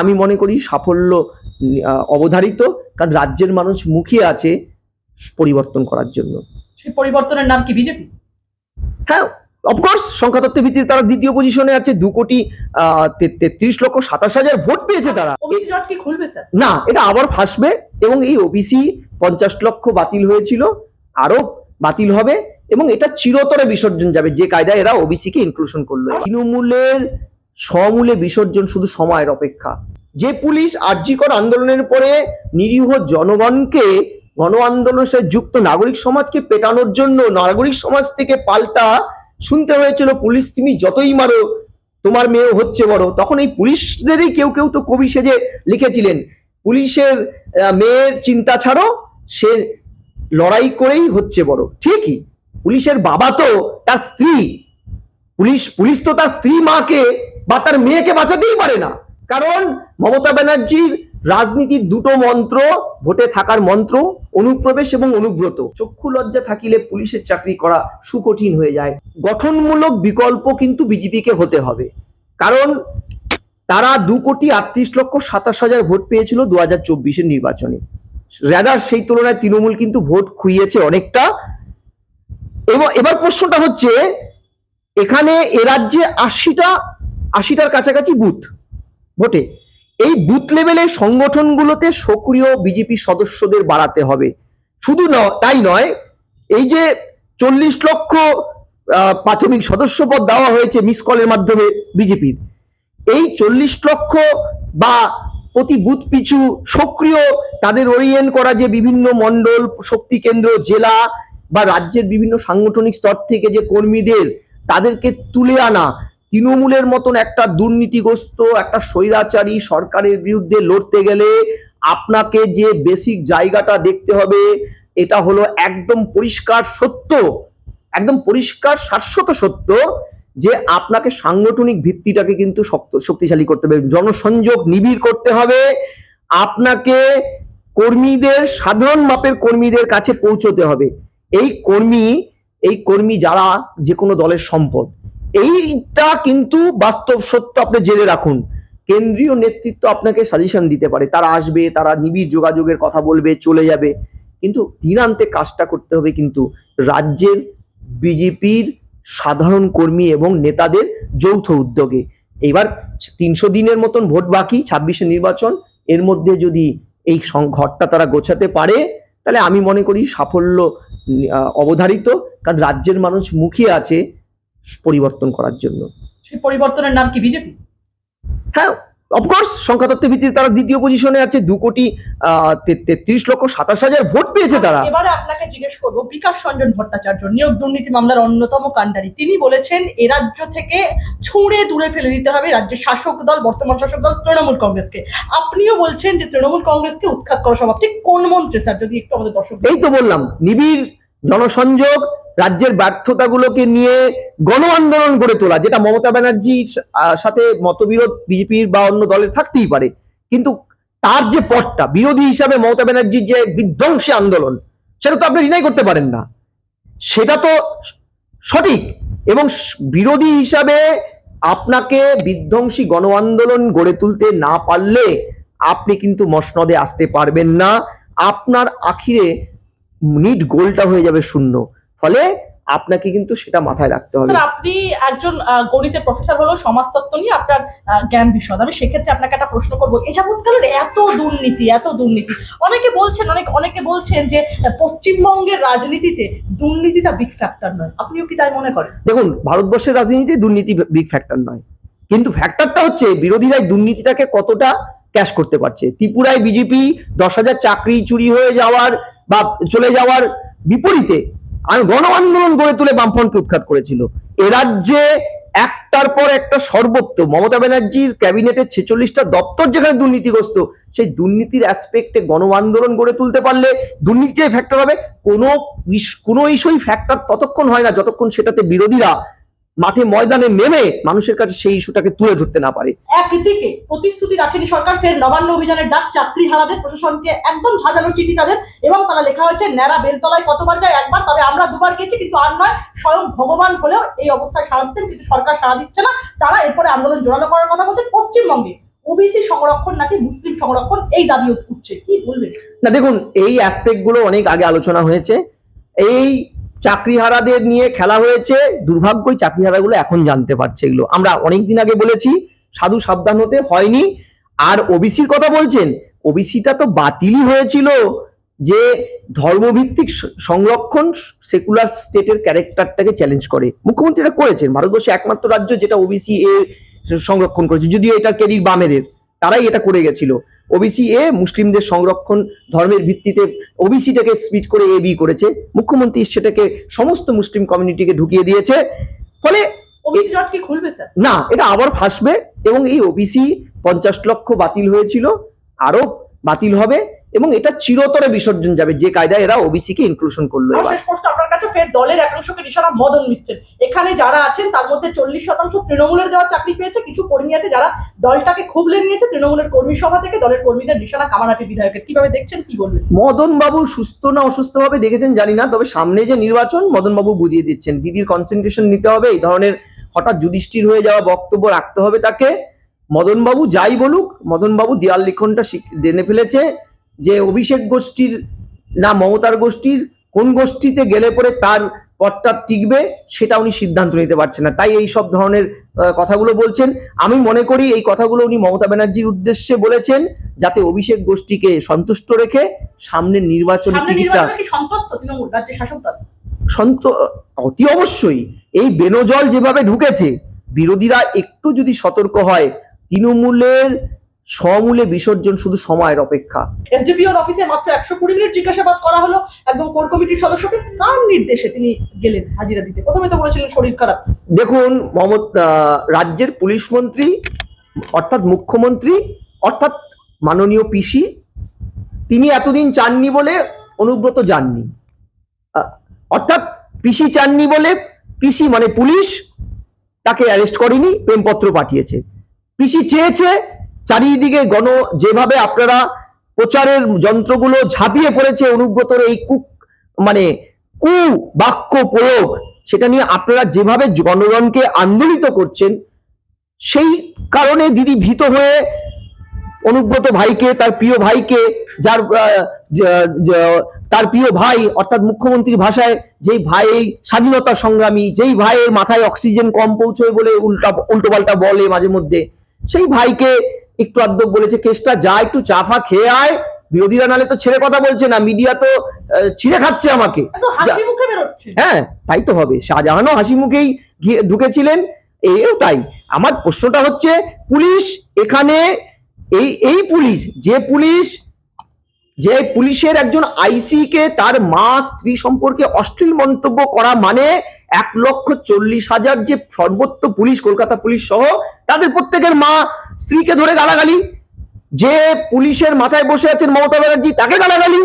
আমি মনে করি সাফল্য অবধারিত কারণ রাজ্যের মানুষ মুখিয়ে আছে পরিবর্তন করার জন্য। সেই পরিবর্তনের নাম কি বিজেপি? হ্যাঁ অফকোর্স সংখ্যাতত্ত্বের ভিত্তিতে তারা দ্বিতীয় পজিশনে আছে দু কোটি তেত্রিশ লক্ষ সাতাশ হাজার ভোট পেয়েছে তারা। না এটা আবার ফাঁসবে এবং এই ওবিসি পঞ্চাশ লক্ষ বাতিল হয়েছিল আরও বাতিল হবে এবং এটা চিরতরে বিসর্জন যাবে যে কায়দায় এরা ওবিসি কে ইনক্লুশন করল। তৃণমূলের সমূলে বিসর্জন শুধু সময়ের অপেক্ষা। যে পুলিশ আর্যিকর আন্দোলনের পরে নিরীহ জনগণকে গণ আন্দোলনের সাথে যুক্ত নাগরিক সমাজকে পেটানোর জন্য নাগরিক সমাজ থেকে পাল্টা শুনতে হয়েছিল, পুলিশ, তুমি যতই মারো, তোমার মেয়ে হচ্ছে বড়। তখন এই পুলিশদেরই কেউ কেউ তো কবি সেজে লিখেছিলেন, পুলিশের মেয়ের চিন্তা ছাড়ো, সে লড়াই করেই হচ্ছে বড়। ঠিকই, পুলিশের বাবা তো তার স্ত্রী, পুলিশ পুলিশ তো তার স্ত্রী মাকে বা তার মেয়েকে বাঁচাতেই পারে না। কারণ মমতা ব্যানার্জির রাজনীতির দুটো মন্ত্র, ভোটে থাকার মন্ত্র, অনুপ্রবেশ এবং অনুব্রত। চক্ষু লজ্জা থাকিলে পুলিশের চাকরি করা সুকঠিন হয়ে যায়। গঠনমূলক বিকল্প কিন্তু বিজেপিকে হতে হবে। কারণ তারা দু কোটি আটত্রিশ লক্ষ সাতাশ হাজার ভোট পেয়েছিল দু হাজার চব্বিশের নির্বাচনে। রাজার সেই তুলনায় তৃণমূল কিন্তু ভোট খুইয়েছে অনেকটা। এবং এবার প্রশ্নটা হচ্ছে, এখানে এ রাজ্যে আশিটা, আশিটার কাছাকাছি বুথ। ভোটে। এই বুথ লেভেলের সংগঠনগুলোতে সক্রিয় বিজেপি সদস্যদের বাড়াতে হবে। শুধু ন, তাই নয়, এই যে চল্লিশ লক্ষ প্রাথমিক সদস্যপদ দেওয়া হয়েছে মিস কলের মাধ্যমে বিজেপির, এই চল্লিশ লক্ষ বা প্রতি বুথ পিছু সক্রিয় তাদের ওরিয়েন্ট করা যে বিভিন্ন মণ্ডল, শক্তি কেন্দ্র, জেলা বা রাজ্যের বিভিন্ন সাংগঠনিক স্তর থেকে যে কর্মীদের তাদেরকে তুলে আনা তৃণমূলের মতন একটা দুর্নীতিগ্রস্ত, একটা স্বৈরাচারী সরকারের বিরুদ্ধে লড়তে গেলে আপনাকে যে বেসিক জায়গাটা দেখতে হবে, এটা হলো একদম পরিষ্কার সত্য, একদম পরিষ্কার শাশ্বত সত্য যে আপনাকে সাংগঠনিক ভিত্তিটাকে কিন্তু শক্ত, শক্তিশালী করতে হবে, জনসংযোগ নিবিড় করতে হবে, আপনাকে কর্মীদের, সাধারণ মাপের কর্মীদের কাছে পৌঁছতে হবে। এই কর্মী এই কর্মী যারা যে কোনো দলের সম্পদ এইটা কিন্তু বাস্তব সত্য আপনি জেনে রাখুন। কেন্দ্রীয় নেতৃত্ব আপনাকে সাজেশন দিতে পারে। তারা আসবে, তারা নিবিড় যোগাযোগের কথা বলবে, চলে যাবে। কিন্তু দিনান্তে কাজটা করতে হবে কিন্তু রাজ্যের বিজেপির সাধারণ কর্মী এবং নেতাদের যৌথ উদ্যোগে। এবার তিনশো দিনের মতন ভোট বাকি, ছাব্বিশে নির্বাচন। এর মধ্যে যদি এই ঘরটা তারা গোছাতে পারে, তাহলে আমি মনে করি সাফল্য অবধারিত। কারণ রাজ্যের মানুষ মুখিয়ে আছে। পরিবর্তন করার জন্য। সেই পরিবর্তনের নাম কি বিজেপি? হ্যাঁ অফকোর্স সংখ্যাতত্ত্বের ভিত্তিতে তারা দ্বিতীয় পজিশনে আছে দু কোটি তেত্রিশ লক্ষ সাতাশ হাজার ভোট পেয়েছে তারা। এবারে আপনাকে জিজ্ঞেস করব বিকাশ রঞ্জন ভট্টাচার্য নিয়োগ দুর্নীতি মামলার অন্যতম কাণ্ডারি তিনি বলেছেন এ রাজ্য থেকে ছুঁড়ে দূরে ফেলে দিতে হবে রাজ্যের শাসক দল বর্তমান শাসক দল তৃণমূল কংগ্রেসকে। আপনিও বলছেন যে তৃণমূল কংগ্রেসকে উৎখাত করা সম্ভব। ঠিক কোন মন্ত্রে স্যার যদি একটু আমাদের দর্শক এই তো বললাম নিবিড় জনসংযোগ, রাজ্যের ব্যর্থতাগুলোকে নিয়ে গণ আন্দোলন গড়ে তোলা, যেটা মমতা ব্যানার্জির সাথে মতবিরোধ বিজেপির বা অন্য দলের থাকতেই পারে। কিন্তু তার যে পথটা, বিরোধী হিসাবে মমতা ব্যানার্জির যে বিধ্বংসী আন্দোলন, সেটা তো আপনি রিনাই করতে পারেন না। সেটা তো সঠিক এবং বিরোধী হিসাবে আপনাকে বিধ্বংসী গণ আন্দোলন গড়ে তুলতে না পারলে আপনি কিন্তু মসনদে আসতে পারবেন না। আপনার আখিরে নিট গোলটা হয়ে যাবে শূন্য। ফলে আপনাকে কিন্তু সেটা মাথায় রাখতে হবে। আপনি একজন গণিতের প্রফেসর হলেও সমাজতত্ত্ব নিয়ে আপনার জ্ঞান বিশদ। আমি সেক্ষেত্রে আপনাকে একটা প্রশ্ন করব। এ যাবৎকালের এত দুর্নীতি এত দুর্নীতি। অনেকে বলছেন অনেক অনেকে বলছেন যে পশ্চিমবঙ্গের রাজনীতিতে দুর্নীতিটা বিগ ফ্যাক্টর নয়। আপনিও কি তাই মনে করেন? দেখুন ভারতবর্ষের রাজনীতিতে দুর্নীতি বিগ ফ্যাক্টর নয়। কিন্তু ফ্যাক্টরটা হচ্ছে বিরোধীরা দুর্নীতিটাকে কতটা ক্যাশ করতে পারছে? ত্রিপুরায় বিজেপি দশ হাজার চাকরি চুরি হয়ে যাওয়ার বা চলে যাওয়ার বিপরীতে আর গণ আন্দোলন গড়ে তুলে বামফ্রন্টকে উৎখাত করেছিল। এ রাজ্যে একটার পর একটা সর্বত্র মমতা ব্যানার্জির ক্যাবিনেটের ছেচল্লিশটা দপ্তর যেখানে দুর্নীতিগ্রস্ত, সেই দুর্নীতির অ্যাসপেক্টে গণ আন্দোলন গড়ে তুলতে পারলে দুর্নীতি ফ্যাক্টর হবে, কোনো কোনো ইস্যুই ফ্যাক্টর ততক্ষণ হয় না, যতক্ষণ সেটাতে বিরোধীরা মাঠে ময়দানে নেমে মানুষের কাছে সেই ইস্যুটাকে তুলে ধরতে না পারে। একদিকে প্রতিশ্রুতি রাখেনি সরকার ফের নবান্ন অভিযানের ডাক চাকরি হারাদের প্রশাসনকে একদম সাজানো চিঠি তাদের এবং তারা লেখা হয়েছে ন্যাড়া বেলতলায় কতবার যায় একবার তবে আমরা দুবার গেছি কিন্তু আর নয় স্বয়ং ভগবান হলেও এই অবস্থায় সারা দিচ্ছেন কিন্তু সরকার সারা দিচ্ছে না। তারা এরপরে আন্দোলন জোরালো করার কথা বলছেন পশ্চিমবঙ্গে ওবিসি সংরক্ষণ নাকি মুসলিম সংরক্ষণ এই দাবি উঠছে। কি বলবেন? না দেখুন এই অ্যাসপেক্টগুলো অনেক আগে আলোচনা হয়েছে। এই চাকরিহারাদের নিয়ে খেলা হয়েছে। দুর্ভাগ্যই চাকরিহারাগুলো এখন জানতে পারছে এগুলো। আমরা অনেক দিন আগে বলেছি, সাধু সাবধান হতে হয়নি। আর ওবিসির কথা বলছেন, ওবিসিটা তো বাতিলই হয়েছিল যে ধর্মভিত্তিক সংরক্ষণ সেকুলার স্টেটের ক্যারেক্টারটাকে চ্যালেঞ্জ করে। মুখ্যমন্ত্রী এটা করেছেন। ভারতবর্ষে একমাত্র রাজ্য যেটা ওবিসি এ সংরক্ষণ করেছে, যদিও এটা ক্রেডিট বামেদের। তারাই এটা করে গেছিল। ওবিসি এ মুসলিমদের সংরক্ষণ ধর্মের ভিত্তিতে ওবিসিটাকে স্পিট করে এ বি করেছে। মুখ্যমন্ত্রী সেটাকে সমস্ত মুসলিম কমিউনিটিকে ঢুকিয়ে দিয়েছে। ফলে না এটা আবার ফাঁসবে এবং এই ওবিসি পঞ্চাশ লক্ষ বাতিল হয়েছিল। আরও বাতিল হবে এবং এটা চিরতরে বিসর্জন যাবে। যে কায়দায় এরা ওবিসি কে ইনক্লুশন করল এবার। শেষ প্রশ্ন আপনার কাছে ফের দলের একাংশকে নিশানা মদন মিত্রের। এখানে যারা আছেন তার মধ্যে চল্লিশ শতাংশ তৃণমূলের দেওয়া চাকরি পেয়েছে কিছু কর্মী আছে যারা দলটাকে খুবলে নিয়েছে তৃণমূলের কর্মী সভা থেকে দলের কর্মীদের নিশানা কামারহাটি বিধায়কের। কীভাবে দেখছেন কি বলবেন? মদন বাবু সুস্থ না অসুস্থ ভাবে দেখেছেন জানি না তবে সামনে যে নির্বাচন মদন বাবু বুঝিয়ে দিচ্ছেন। দিদির কনসেন্ট্রেশন নিতে হবে এই ধরনের হঠাৎ যুধিষ্ঠির হয়ে যাওয়া বক্তব্য রাখতে হবে তাকে। মদন বাবু যাই বলুক মদনবাবু দেয়াল লিখনটা জেনে ফেলেছে যে অভিষেক গোষ্ঠীর না মমতার গোষ্ঠীর কোন গোষ্ঠীতে গেলে পরে তার পথটা টিকবে সেটা উনি সিদ্ধান্ত নিতে পারছেন না। তাই এই সব ধরনের কথাগুলো বলছেন। আমি মনে করি এই কথাগুলো উনি মমতা ব্যানার্জির উদ্দেশ্যে বলেছেন যাতে অভিষেক গোষ্ঠীকে সন্তুষ্ট রেখে সামনের টিকিটটা নির্বাচনে দল। সন্ত অতি অবশ্যই। এই বেনজল যেভাবে ঢুকেছে বিরোধীরা একটু যদি সতর্ক হয় তৃণমূলের সমূলে বিসর্জন শুধু সময়ের অপেক্ষা। এসডিপিওর অফিসে মাত্র একশো কুড়ি মিনিট জিজ্ঞাসাবাদ করা হলো একদম কোর কমিটির সদস্যকে। কার নির্দেশে তিনি গেলেন হাজিরা দিতে? প্রথমে তো বলেছিলেন শরীর খারাপ। দেখুন মমত রাজ্যের পুলিশ মন্ত্রী অর্থাৎ মুখ্যমন্ত্রী অর্থাৎ মাননীয় পিসি তিনি এতদিন চাননি বলে অনুব্রত যাননি অর্থাৎ পিসি চাননি বলে পিসি মানে পুলিশ তাকে অ্যারেস্ট করেনি প্রেমপত্র পাঠিয়েছে। পিসি চেয়েছে, চারিদিকে গণ, যেভাবে আপনারা প্রচারের যন্ত্রগুলো ঝাঁপিয়ে পড়েছে, অনুব্রতর এই কুক মানে কু বাক্য প্রয়োগ, সেটা নিয়ে আপনারা যেভাবে জনগণকে আন্দোলিত করছেন, সেই কারণে দিদি ভীত হয়ে অনুব্রত ভাইকে, তার প্রিয় ভাইকে, যার তার প্রিয় ভাই, অর্থাৎ মুখ্যমন্ত্রীর ভাষায় যেই ভাই স্বাধীনতা সংগ্রামী, যেই ভাইয়ের মাথায় অক্সিজেন কম পৌঁছয় বলে উল্টা, উল্টোপাল্টা বলে মাঝে মধ্যে সেই ভাইকে একটু আদ্য বলেছে কেসটা যা একটু চাফা খেয়ে আয়। বিরোধীরা নালে তো ছেড়ে কথা বলছে না মিডিয়া তো ছিঁড়ে খাচ্ছে আমাকে। হ্যাঁ তাই তো হবে। শাহজাহানও হাসি মুখেই ঢুকেছিলেন এও তাই। আমার প্রশ্নটা হচ্ছে পুলিশ এখানে এই এই পুলিশ যে পুলিশ যে পুলিশের একজন আইসি কে তার মা স্ত্রী সম্পর্কে অশ্লীল মন্তব্য করা মানে এক লক্ষ চল্লিশ হাজার যে সর্বত্র পুলিশ, কলকাতা পুলিশ সহ তাদের প্রত্যেকের মা স্ত্রীকে ধরে গালাগালি। যে পুলিশের মাথায় বসে আছেন মমতা ব্যানার্জি, তাকে গালাগালি।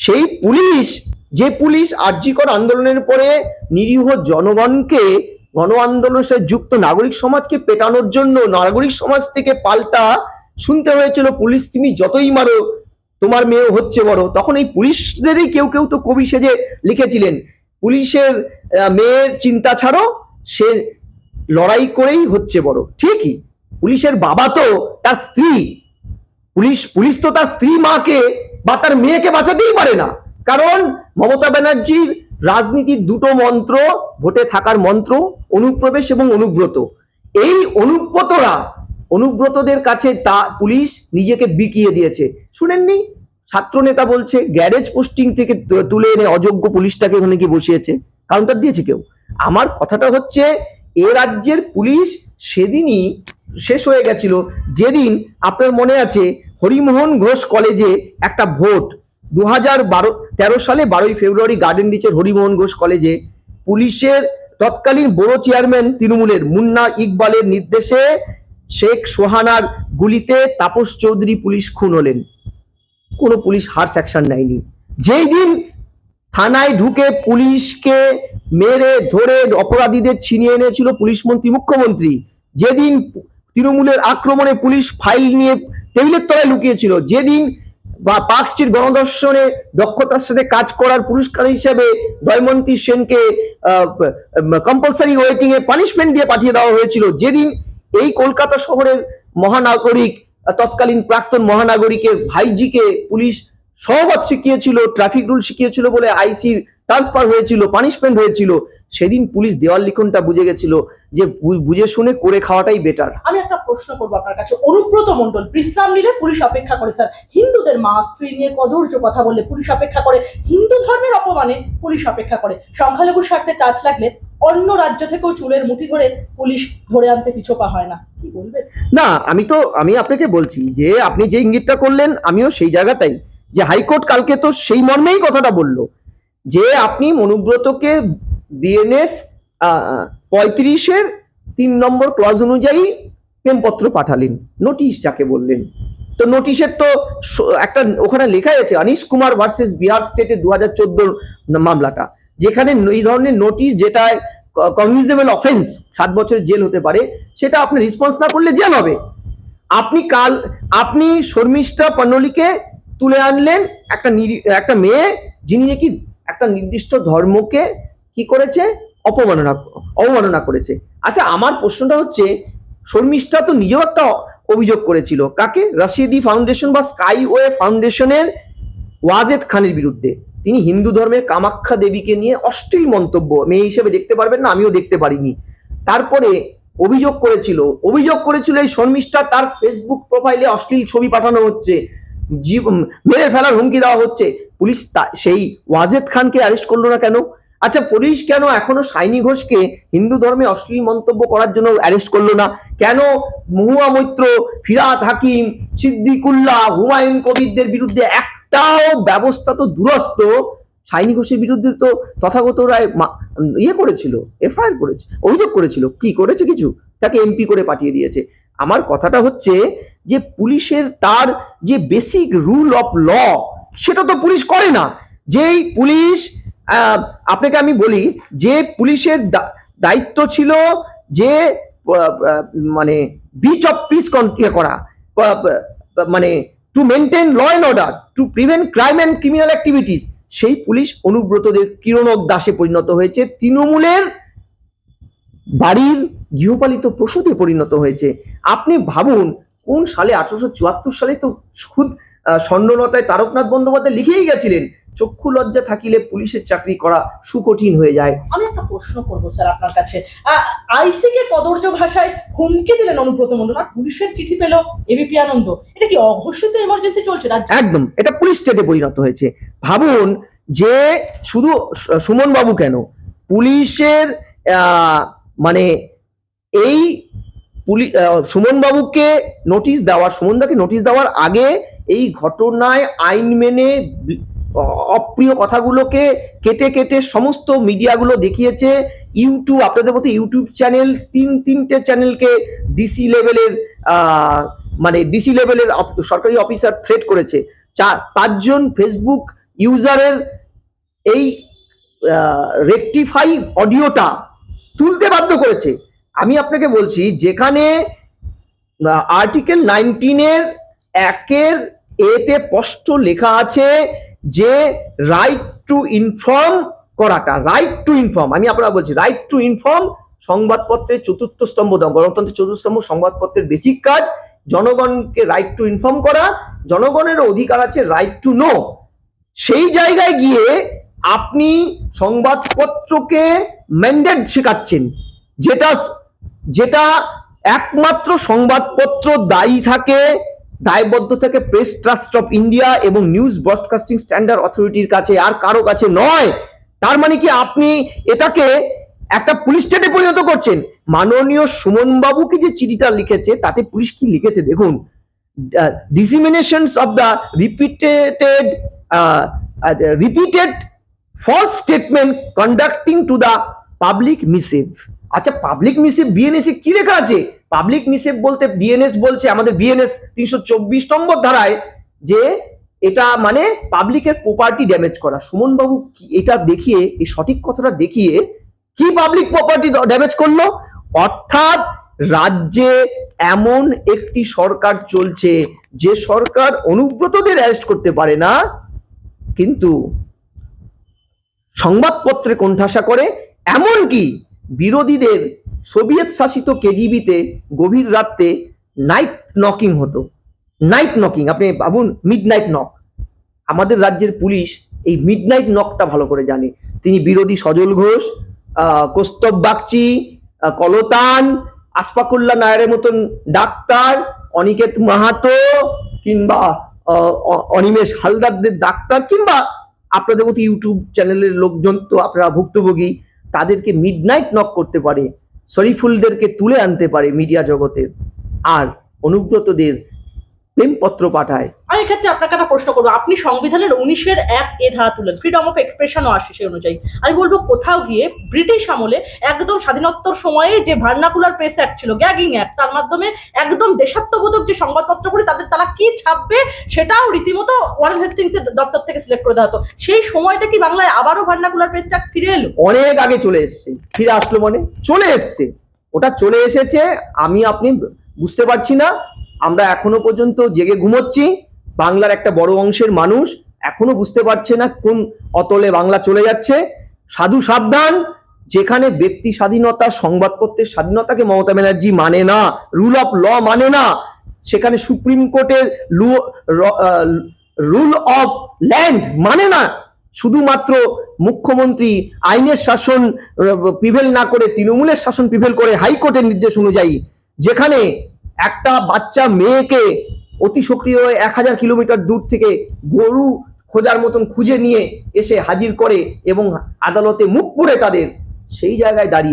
সেই পুলিশ, যে পুলিশ আর্যিকর আন্দোলনের পরে নিরীহ জনগণকে, গণ আন্দোলনের সাথে যুক্ত নাগরিক সমাজকে পেটানোর জন্য নাগরিক সমাজ থেকে পাল্টা শুনতে হয়েছিল, পুলিশ তুমি যতই মারো তোমার মেয়ে হচ্ছে বড়। তখন এই পুলিশদেরই কেউ কেউ তো কবি সেজে লিখেছিলেন। পুলিশের মেয়ের চিন্তা ছাড়ো, সে লড়াই করেই হচ্ছে বড়। ঠিকই, পুলিশের বাবা তো তার স্ত্রী। পুলিশ পুলিশ তো তার স্ত্রী মাকে বা তার মেয়েকে বাঁচাতেই পারে না। কারণ মমতা ব্যানার্জির রাজনীতির দুটো মন্ত্র, ভোটে থাকার মন্ত্র, অনুপ্রবেশ এবং অনুব্রত। এই অনুব্রতরা, অনুব্রতদের কাছে তা পুলিশ নিজেকে বিকিয়ে দিয়েছে। শুনেননি? ছাত্র নেতা বলছে, গ্যারেজ পোস্টিং থেকে তুলে এনে অযোগ্য পুলিশটাকে ওখানে কি বসিয়েছে। কাউন্টার দিয়েছে কেউ? আমার কথাটা হচ্ছে, এ রাজ্যের পুলিশ সেদিনই শেষ হয়ে গেছিল। যেদিন আপনার মনে আছে, হরিমোহন ঘোষ কলেজে একটা ভোট। দু হাজার বারো, তেরো সালে বারোই ফেব্রুয়ারি গার্ডেন রিচের হরিমোহন ঘোষ কলেজে পুলিশের তৎকালীন বড় চেয়ারম্যান তৃণমূলের মুন্না ইকবালের নির্দেশে শেখ সোহানার গুলিতে তাপস চৌধুরী পুলিশ খুন হলেন। কোনো পুলিশ হার্স অ্যাকশন নেয়নি। যেই দিন থানায় ঢুকে পুলিশকে মেরে, ধরে অপরাধীদের ছিনিয়ে এনেছিল পুলিশ মন্ত্রী, মুখ্যমন্ত্রী, যেদিন তৃণমূলের আক্রমণে পুলিশ ফাইল নিয়ে টেবিলের তলায় লুকিয়েছিল, যেদিন বা পার্ক স্ট্রিট গণদর্শনে দক্ষতার সাথে কাজ করার পুরস্কার হিসেবে দয়মন্তী সেনকে কম্পালসারি ওয়েটিং এ পানিশমেন্ট দিয়ে পাঠিয়ে দেওয়া হয়েছিল, যেদিন এই কলকাতা শহরের মহানাগরিক তৎকালীন প্রাক্তন মহানাগরিকের ভাইজিকে পুলিশ সহবত শিখিয়েছিল, ট্রাফিক রুল শিখিয়েছিল বলে আইসি ট্রান্সফার হয়েছিল, পানিশমেন্ট হয়েছিল। সেদিন পুলিশ দেওয়াল লিখনটা বুঝে গেছিল যে বুঝে শুনে করে খাওয়াটাই বেটার আমি একটা প্রশ্ন করব আপনার কাছে। অনুব্রত মন্ডল বিশ্রাম নিলে পুলিশ অপেক্ষা করে, স্যার। হিন্দুদের মা স্ত্রী নিয়ে কদর্য কথা বললে পুলিশ অপেক্ষা করে। হিন্দু ধর্মের অপমানে পুলিশ অপেক্ষা করে। সংখ্যালঘু স্বার্থে কাজ লাগলে অন্য রাজ্য থেকেও চুলের মুঠি ধরে পুলিশ ধরে আনতে পিছোপা হয় না। না, আমি তো, আমি আপনাকে বলছি যে আপনি যে ইঙ্গিতটা করলেন, আমিও সেই জায়গাটাই। যে হাইকোর্ট কালকে তো সেই মর্মেই কথাটা বলল। যে আপনি মনুব্রতকে বিএনএস পঁয়ত্রিশের তিন নম্বর ক্লজ অনুযায়ী প্রেমপত্র পাঠালেন নোটিশ যাকে বললেন। তো নোটিশের তো একটা ওখানে লেখা আছে অনিশ কুমার ভার্সেস বিহার স্টেটের দু হাজার মামলাটা। যেখানে এই ধরনের নোটিশ যেটা কমিউনিজেবল অফেন্স সাত বছরের জেল হতে পারে, সেটা আপনি রেসপন্স না করলে জেল হবে। আপনি কাল, আপনি শর্মিষ্ঠা পন্নলিকে তুলে আনলেন একটা একটা মেয়ে, যিনি নাকি একটা নির্দিষ্ট ধর্মকে কি করেছে? অপমাননা, অবমাননা করেছে। আচ্ছা আমার প্রশ্নটা হচ্ছে, শর্মিষ্ঠা তো নিজেও একটা অভিযোগ করেছিল। কাকে? রশিদি ফাউন্ডেশন বা স্কাই ওয়ে ফাউন্ডেশনের ওয়াজেদ খানের বিরুদ্ধে। তিনি হিন্দু ধর্মের কামাখ্যা দেবীকে নিয়ে অশ্লীল মন্তব্য, মেয়ে হিসেবে দেখতে পারবেন না, আমিও দেখতে পারিনি। তারপরে অভিযোগ করেছিল অভিযোগ করেছিল এই শর্মিষ্ঠা তার ফেসবুক প্রোফাইলে অশ্লীল ছবি পাঠানো হচ্ছে মেরে ফেলার হুমকি দেওয়া হচ্ছে। পুলিশ সেই ওয়াজেদ খানকে অ্যারেস্ট করল না কেন? আচ্ছা পুলিশ কেন এখনও সাইনি ঘোষকে হিন্দু ধর্মে অশ্লীল মন্তব্য করার জন্য অ্যারেস্ট করল না? কেন মহুয়া মৈত্র ফিরাত হাকিম, সিদ্দিকুল্লাহ, হুমায়ুন কবিরদের বিরুদ্ধে একটাও ব্যবস্থা তো দুরস্ত। সাইনি ঘোষের বিরুদ্ধে তো তথাগত রায় ইয়ে করেছিল, এফআইআর করেছে, অভিযোগ করেছিল। কি করেছে কিছু? তাকে এমপি করে পাঠিয়ে দিয়েছে। আমার কথাটা হচ্ছে যে পুলিশের তার যে বেসিক রুল অফ ল সেটা তো পুলিশ করে না। যেই পুলিশ আপনাকে আমি বলি, যে পুলিশের দায়িত্ব ছিল যে মানে বিচ অফ পিস করা মানে to maintain law and order to prevent crime and criminal activities সেই পুলিশ অনুব্রতদের কিরণক দাসে পরিণত হয়েছে। তৃণমূলের বাড়ির গৃহপালিত পশুতে পরিণত হয়েছে। আপনি ভাবুন, কোন সালে আঠারোশো চুয়াত্তর সালে তো খুদ স্বর্ণলতায় তারকনাথ বন্দ্যোপাধ্যায় লিখেই গেছিলেন। চক্ষু লজ্জা থাকিলে পুলিশের চাকরি করা সুকঠিন হয়ে যায়। আমি একটা প্রশ্ন করব স্যার আপনার কাছে। আইসি কে কদর্য ভাষায় হুমকি দিলেন অনুব্রত মন্ডল আর পুলিশের চিঠি পেল এবিপি আনন্দ। এটা কি অঘোষিত এমার্জেন্সি চলছে? একদম। এটা পুলিশ স্টেটে পরিণত হয়েছে। ভাবুন যে শুধু সুমন বাবু কেন পুলিশের মানে এই পুলিশ সুমন বাবুকে নোটিশ দেওয়ার সুমনদাকে নোটিশ দেওয়ার আগে এই ঘটনায় আইন মেনে অপ্রিয় কথাগুলোকে কেটে কেটে সমস্ত মিডিয়াগুলো দেখিয়েছে। ইউটিউব, আপনাদের মতো ইউটিউব চ্যানেল, তিন তিনটে চ্যানেলকে ডিসি লেভেলের মানে ডিসি লেভেলের সরকারি অফিসার থ্রেট করেছে। চার, পাঁচজন ফেসবুক ইউজারের এই রেকটিফাই অডিওটা তুলতে বাধ্য করেছে। আমি আপনাকে বলছি, যেখানে আর্টিকেল নাইনটিনের একের এতে স্পষ্ট লেখা আছে যে রাইট টু ইনফর্ম করাটা রাইট টু ইনফর্ম আমি আপনারা বলছি রাইট টু ইনফর্ম সংবাদপত্রের চতুর্থ স্তম্ভ, গণতন্ত্রের চতুর্থ স্তম্ভ, সংবাদপত্রের বেসিক কাজ, জনগণকে রাইট টু ইনফর্ম করা, জনগণের অধিকার আছে রাইট টু নো সেই জায়গায় গিয়ে আপনি সংবাদপত্রকে ম্যান্ডেট শেখাচ্ছেন, যেটা যেটা একমাত্র সংবাদপত্র দায়ী থাকে দায়বদ্ধ থাকে প্রেস ট্রাস্ট অফ ইন্ডিয়া এবং নিউজ ব্রডকাস্টিং স্ট্যান্ডার্ড অথরিটির কাছে আর কারও কাছে নয়। তার মানে কি আপনি এটাকে একটা পুলিশ স্টেটে পরিণত করছেন? মাননীয় সুমন বাবুকে যে চিঠিটা লিখেছে, তাতে পুলিশ কি লিখেছে দেখুন। Disseminations of the repeated repeated false statement conducting to the public mischief আচ্ছা পাবলিক মিসিভ বিএনএস কি লেখা আছে? পাবলিক মিসিভ বলতে বিএনএস বলছে, আমাদের বিএনএস তিনশো চব্বিশ নম্বর ধারায় যে এটা মানে পাবলিকের প্রপার্টি ড্যামেজ করা। সুমনবাবু এটা দেখিয়ে, এই সঠিক কথাটা দেখিয়ে কি পাবলিক প্রপার্টি ড্যামেজ করল? অর্থাৎ রাজ্যে এমন একটি সরকার চলছে, যে সরকার অনুব্রতদের অ্যারেস্ট করতে পারে না, কিন্তু সংবাদপত্রে কোণঠাসা করে, এমনকি বিরোধীদের সোভিয়েত শাসিত কেজিবিতে গভীর রাত্রে নাইট নকিং হতো। নাইট নকিং আপনি ভাবুন মিড নাইট নক আমাদের রাজ্যের পুলিশ এই মিড নাইট নকটা ভালো করে জানে। তিনি বিরোধী সজল ঘোষ কৌস্তব বাগচি কলতান আসফাকুল্লাহ নায়ারের মতন ডাক্তার, অনিকেত মাহাতো কিংবা অনিমেষ হালদারদের ডাক্তার কিংবা আপনাদের মতো ইউটিউব চ্যানেলের লোকজন তো আপনারা ভুক্তভোগী, তাদেরকে মিড নাইট নক করতে পারে। শরীফুলদেরকে তুলে আনতে পারে মিডিয়া জগতের। আর অনুব্রতদের প্রেমপত্র পাঠায়। আমি এক্ষেত্রে আপনাকে একটা প্রশ্ন করব। আপনি সংবিধানের উনিশের এক এ ধারা তুলেন ফ্রিডম অফ এক্সপ্রেশনও আসে সেই অনুযায়ী। আমি বলব কোথাও গিয়ে ব্রিটিশ আমলে একদম স্বাধীনোত্তর সময়ে যে ভার্নাকুলার প্রেস অ্যাক্ট ছিল গ্যাগিং অ্যাক্ট তার মাধ্যমে একদম দেশাত্মবোধক যে সংবাদপত্র করে তাদের তারা কি ছাপবে সেটাও রীতিমতো ওয়ারেন হেস্টিংসের দপ্তর থেকে সিলেক্ট করে দেওয়া হতো। সেই সময়টা কি বাংলায় আবারও ভার্নাকুলার প্রেস অ্যাক্ট ফিরে এলো? অনেক আগে চলে এসছে। ফিরে আসলো মানে চলে এসছে। ওটা চলে এসেছে আমি আপনি বুঝতে পারছি না। আমরা এখনও পর্যন্ত জেগে ঘুমোচ্ছি। বাংলার একটা বড় অংশের মানুষ এখনও বুঝতে পারছে না কোন অতলে বাংলা চলে যাচ্ছে। সাধু সাবধান, যেখানে ব্যক্তি স্বাধীনতা, সংবাদপত্রের স্বাধীনতাকে মমতা ব্যানার্জি মানে না রুল অফ ল মানে না, সেখানে সুপ্রিম কোর্টের রুল অফ ল্যান্ড মানে না। শুধুমাত্র মুখ্যমন্ত্রী আইনের শাসন প্রিভেল না করে, তৃণমূলের শাসন প্রিভেল করে হাইকোর্টের নির্দেশ অনুযায়ী, যেখানে একটা বাচ্চা মেয়েকে অতি সক্রিয় হয়ে এক হাজার কিলোমিটার দূর থেকে গরু খোঁজার মতন খুঁজে নিয়ে এসে হাজির করে এবং আদালতে মুখ পুড়ে তাদের সেই জায়গায় দাঁড়িয়ে